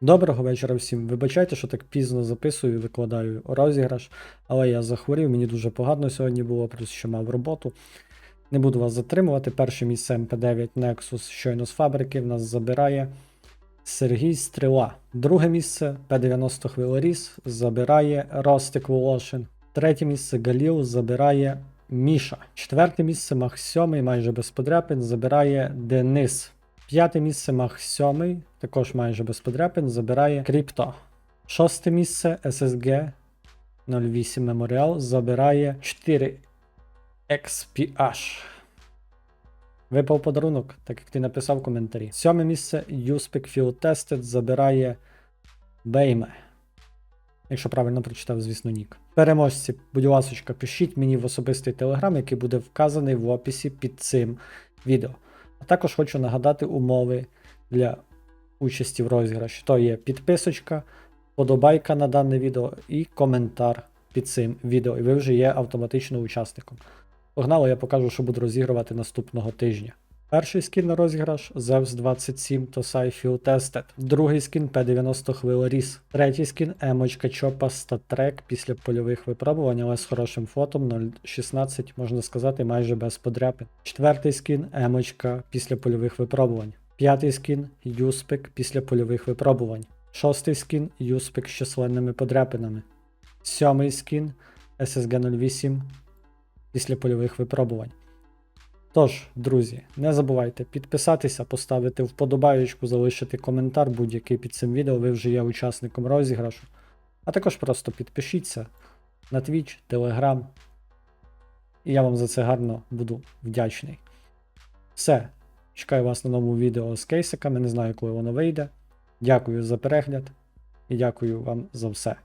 Доброго вечора всім. Вибачайте, що так пізно записую і викладаю розіграш, але я захворів, мені дуже погано сьогодні було, плюс ще мав роботу. Не буду вас затримувати. Перше місце МП9 Nexus щойно з фабрики в нас забирає Сергій Стріла. Друге місце П90 Хвилоріс забирає Ростик Волошин. Третє місце Галіл забирає Міша. Четверте місце Мах 7, майже без подряпин, забирає Денис. П'яте місце Мах 7, також майже без подряпин, забирає Крипто. Шосте місце SSG 08 Memorial забирає 4 XPH. Випав подарунок, так як ти написав в коментарі. Сьоме місце Uspec Field Tested забирає Бейме. Якщо правильно прочитав, звісно, нік. Переможці, будь ласочка, пишіть мені в особистий телеграм, який буде вказаний в описі під цим відео. А також хочу нагадати умови для участі в розіграші. То є підписочка, подобайка на дане відео і коментар під цим відео. І ви вже є автоматично учасником. Погнали, я покажу, що буду розігрувати наступного тижня. Перший скін на розіграш Zeus 27 Tosai Field Tested. Другий скін P90 Хвилоріс. Третій скін Емочка Чопа StatTrack після польових випробувань, але з хорошим фотом 0.16, можна сказати, майже без подряпин. Четвертий скін Емочка після польових випробувань. П'ятий скін Юспик після польових випробувань. Шостий скін Юспик з численними подряпинами. Сьомий скін SSG 08 після польових випробувань. Тож, друзі, не забувайте підписатися, поставити вподобаєчку, залишити коментар будь-який під цим відео, ви вже є учасником розіграшу. А також просто підпишіться на Twitch, Telegram. І я вам за це гарно буду вдячний. Все. Чекаю вас на новому відео з кейсиками, не знаю, коли воно вийде. Дякую за перегляд і дякую вам за все.